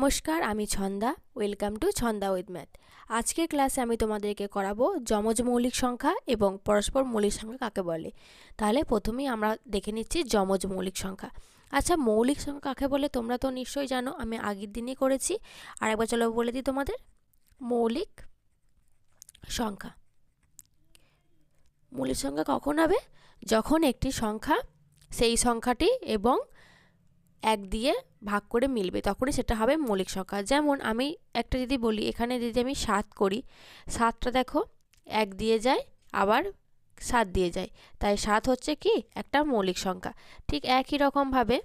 নমস্কার, আমি Chhanda. Welcome to Chhanda with math আজকের ক্লাসে আমি তোমাদেরকে করাবো যমজ মৌলিক সংখ্যা এবং পরস্পর মৌলিক সংখ্যা কাকে বলে। তাহলে প্রথমেই আমরা দেখে নিচ্ছি যমজ মৌলিক সংখ্যা। আচ্ছা মৌলিক সংখ্যা কাকে বলে তোমরা তো নিশ্চয়ই জানো, আমি আগের দিনই করেছি। আর একবার চলো বলে দিই তোমাদের। মৌলিক সংখ্যা। মৌলিক সংখ্যা কখন হবে? যখন একটি সংখ্যা, সেই সংখ্যাটি এবং এক দিয়ে ভাগ করে মিলবে, তখনই সেটা হবে মৌলিক সংখ্যা। যেমন আমি একটা যদি বলি, এখানে যদি আমি সাত করি, সাতটা দেখো, এক দিয়ে যায়, আবার সাত দিয়ে যায়। তাই সাত হচ্ছে কি? একটা মৌলিক সংখ্যা। ঠিক একই রকমভাবে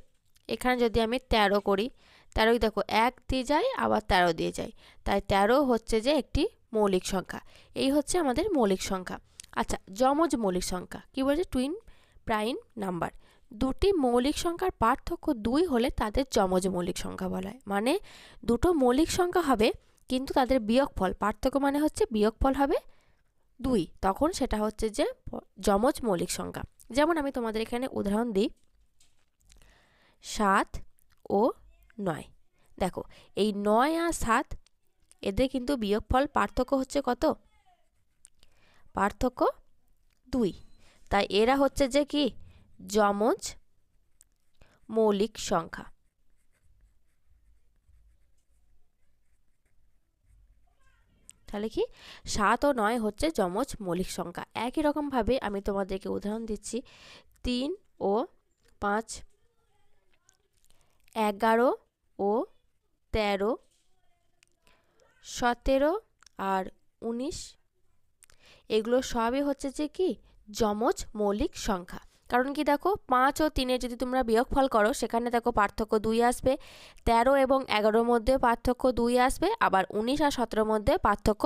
এখানে যদি আমি তেরো করি, তেরোই দেখো, এক দিয়ে যায়, আবার তেরো দিয়ে যায়। তাই তেরো হচ্ছে যে একটি মৌলিক সংখ্যা। এই হচ্ছে আমাদের মৌলিক সংখ্যা। আচ্ছা যমজ মৌলিক সংখ্যা। কী বলছে? টুইন প্রাইম নাম্বার দুটি মৌলিক সংখ্যার পার্থক্য দুই হলে তাদের যমজ মৌলিক সংখ্যা বলা হয়। মানে দুটো মৌলিক সংখ্যা হবে, কিন্তু তাদের বিয়োগফল, পার্থক্য মানে হচ্ছে বিয়োগফল হবে দুই। তখন সেটা হচ্ছে যে যমজ মৌলিক সংখ্যা। যেমন আমি তোমাদের এখানে উদাহরণ দিই, সাত ও নয়। দেখো, এই নয় আর সাত, এদের কিন্তু বিয়োগফল, পার্থক্য হচ্ছে কত? পার্থক্য দুই। তাই এরা হচ্ছে যে কি? যমজ মৌলিক সংখ্যা। তাহলে কি? সাত ও নয় হচ্ছে যমজ মৌলিক সংখ্যা। একই রকমভাবে আমি তোমাদেরকে উদাহরণ দিচ্ছি। তিন ও পাঁচ, এগারো ও তেরো, সতেরো আর উনিশ। এগুলো সবই হচ্ছে যে কি? যমজ মৌলিক সংখ্যা। কারণ কি দেখো, পাঁচ ও তিনের যদি তোমরা বিয়োগফল করো, সেখানে দেখো পার্থক্য দুই আসবে, তেরো এবং এগারোর মধ্যে পার্থক্য দুই আসবে, আবার উনিশ আর সতেরোর মধ্যে পার্থক্য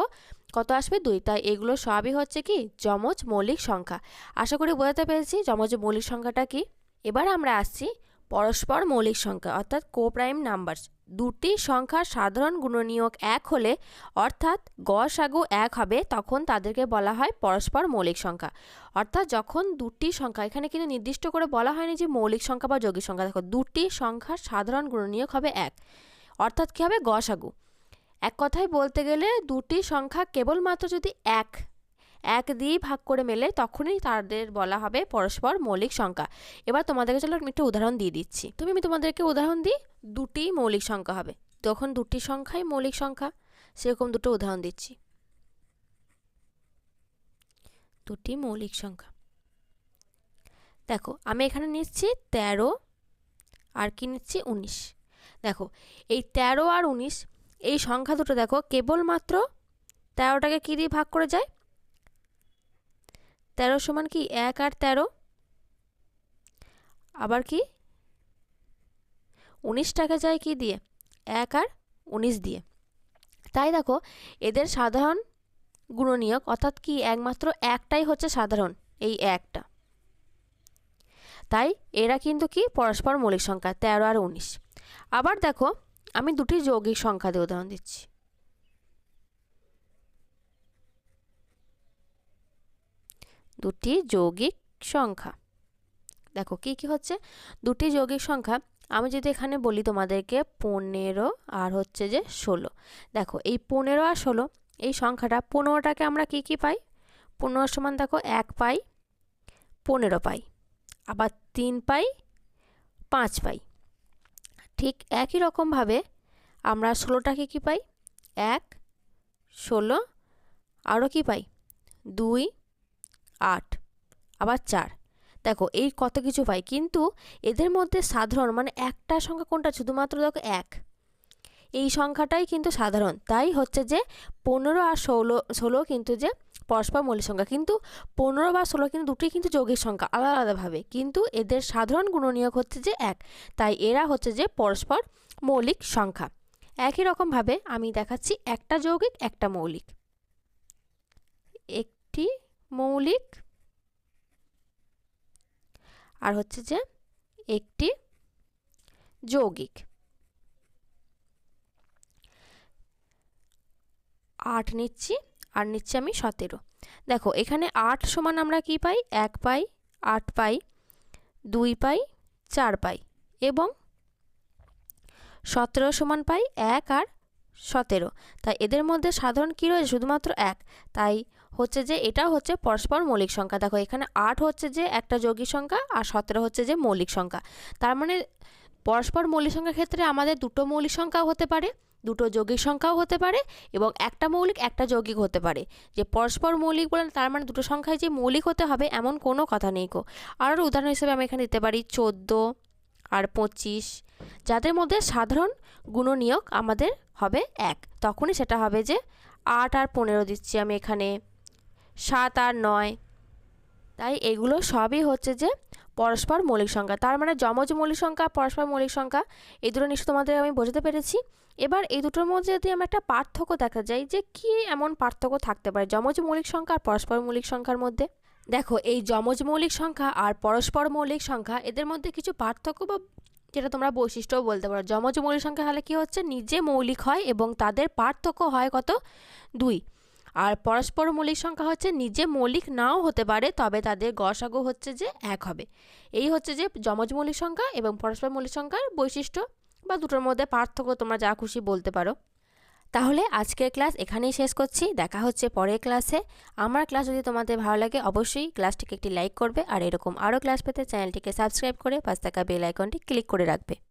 কত আসবে? দুই। তাই এগুলো সবই হচ্ছে কি? যমজ মৌলিক সংখ্যা। আশা করি বোঝাতে পেরেছি, যমজ মৌলিক সংখ্যাটা কি? এবার আমরা আসছি পরস্পর মৌলিক সংখ্যা, অর্থাৎ কোপ্রাইম নাম্বার দুটি সংখ্যার সাধারণ গুণনীয়ক এক হলে, অর্থাৎ গ সাগু এক হবে, তখন তাদেরকে বলা হয় পরস্পর মৌলিক সংখ্যা। অর্থাৎ যখন দুটি সংখ্যা, এখানে কিন্তু নির্দিষ্ট করে বলা হয়নি যে মৌলিক সংখ্যা বা যৌগিক সংখ্যা। দেখো, দুটি সংখ্যার সাধারণ গুণনীয়ক হবে এক। অর্থাৎ কী হবে? গ সাগু। এক কথায় বলতে গেলে দুটি সংখ্যা কেবলমাত্র যদি এক এক দিয়েই ভাগ করে মেলে তখনই তাদের বলা হবে পরস্পর মৌলিক সংখ্যা। এবার তোমাদেরকে চলো আমি একটা উদাহরণ দিয়ে দিচ্ছি। তুমি আমি তোমাদেরকে উদাহরণ দিই? দুটি মৌলিক সংখ্যা হবে। তখন দুটি সংখ্যাই মৌলিক সংখ্যা, সেরকম দুটো উদাহরণ দিচ্ছি। দুটি মৌলিক সংখ্যা। দেখো, আমি এখানে নিচ্ছি তেরো আর কি নিচ্ছি উনিশ। দেখো, এই তেরো আর উনিশ, এই সংখ্যা দুটো দেখো কেবলমাত্র তেরোটাকে কী দিয়ে ভাগ করে যায়? তেরো সমান কি এক আর তেরো? আবার কি? উনিশটাকে যায় কি দিয়ে? এক আর উনিশ দিয়ে। তাই দেখো, এদের সাধারণ গুণনীয়ক অর্থাৎ কি একমাত্র একটাই হচ্ছে সাধারণ, এই একটা। তাই এরা কিন্তু কি? পরস্পর মৌলিক সংখ্যা, তেরো আর উনিশ। আবার দেখো, আমি দুটি যৌগিক সংখ্যা দিয়ে উদাহরণ দিচ্ছি। দুটি যৌগিক সংখ্যা। দেখো কি কি হচ্ছে? দুটি যৌগিক সংখ্যা, আমি যদি এখানে বলি তোমাদেরকে পনেরো আর হচ্ছে যে ষোলো। দেখো, এই পনেরো আর ষোলো, এই সংখ্যাটা পনেরোটাকে আমরা কি কি পাই? পনেরো সমান দেখো, এক পাই, পনেরো পাই। আবার তিন পাই, পাঁচ পাই। ঠিক একই রকমভাবে আমরা ষোলোটাকে কি পাই? এক, ষোলো আরও কি পাই? দুই আট, আবার চার। দেখো, এই কত কিছু পাই, কিন্তু এদের মধ্যে সাধারণ মানে একটা সংখ্যা কোনটা শুধুমাত্র দেখো এক। এই সংখ্যাটাই কিন্তু সাধারণ। তাই হচ্ছে যে পনেরো আর ষোলো ষোলো কিন্তু যে পরস্পর মৌলিক সংখ্যা। কিন্তু পনেরো বা ষোলো কিন্তু দুটোই কিন্তু যৌগিক সংখ্যা, আলাদা আলাদাভাবে। কিন্তু এদের সাধারণ গুণনীয়ক হচ্ছে যে এক। তাই এরা হচ্ছে যে পরস্পর মৌলিক সংখ্যা। একই রকমভাবে আমি দেখাচ্ছি একটা যৌগিক, একটা মৌলিক। একটি মৌলিক। আর হচ্ছে যে একটি যৌগিক। আট নিচ্ছি, আর নিচ্ছি আমি সতেরো। দেখো, এখানে আট সমান আমরা কি পাই? এক পাই, আট পাই, দুই পাই, চার পাই। এবং সতেরো সমান পাই এক আর সতেরো। তাই এদের মধ্যে সাধারণ কী রয়েছে? শুধুমাত্র এক। তাই হচ্ছে যে এটা হচ্ছে পরস্পর মৌলিক সংখ্যা। দেখো, এখানে আট হচ্ছে যে একটা যৌগিক সংখ্যা আর সতেরো হচ্ছে যে মৌলিক সংখ্যা। তার মানে পরস্পর মৌলিক সংখ্যার ক্ষেত্রে আমাদের দুটো মৌলিক সংখ্যাও হতে পারে, দুটো যৌগিক সংখ্যাও হতে পারে এবং একটা মৌলিক, একটা যৌগিক হতে পারে। যে পরস্পর মৌলিক বলে তার মানে দুটো সংখ্যায় যে মৌলিক হতে হবে এমন কোনো কথা নেই কো আর উদাহরণ হিসেবে আমি এখানে দিতে পারি, চোদ্দ আর পঁচিশ। যাদের মধ্যে সাধারণ গুণনীয়ক আমাদের হবে এক। তখনই সেটা হবে যে আট আর পনেরো দিচ্ছি আমি এখানে। সাত আর নয়। তাই এগুলো সবই হচ্ছে যে পরস্পর মৌলিক সংখ্যা। তার মানে যমজ মৌলিক সংখ্যা, পরস্পর মৌলিক সংখ্যা, এই দুটো নিশ্চয় তোমাদের আমি বোঝাতে পেরেছি। এবার এই দুটোর মধ্যে যদি আমরা একটা পার্থক্য দেখা যায় যে কি এমন পার্থক্য থাকতে পারে, যমজ মৌলিক সংখ্যা আর পরস্পর মৌলিক সংখ্যার মধ্যে? দেখো, এই যমজ মৌলিক সংখ্যা আর পরস্পর মৌলিক সংখ্যা, এদের মধ্যে কিছু পার্থক্য বা যেটা তোমরা বৈশিষ্ট্যও বলতে পারো। যমজ মৌলিক সংখ্যা হলে কি হচ্ছে? নিজে মৌলিক হয় এবং তাদের পার্থক্য হয় কত? দুই। আর পরস্পর মৌলিক সংখ্যা হচ্ছে নিজে মৌলিক নাও হতে পারে, তবে তাদের গসাগু হচ্ছে যে এক হবে। এই হচ্ছে যে যমজ মৌলিক সংখ্যা এবং পরস্পর মৌলিক সংখ্যার বৈশিষ্ট্য বা দুটোর মধ্যে পার্থক্য তোমরা যা খুশি বলতে পারো। তাহলে আজকের ক্লাস এখানেই শেষ করছি। দেখা হচ্ছে পরের ক্লাসে। আমার ক্লাস যদি তোমাদের ভালো লাগে অবশ্যই ক্লাসটিকে একটি লাইক করবে আর এরকম আরও ক্লাস পেতে চ্যানেলটিকে সাবস্ক্রাইব করে পাঁচ থাকা বেল আইকনটি ক্লিক করে রাখবে।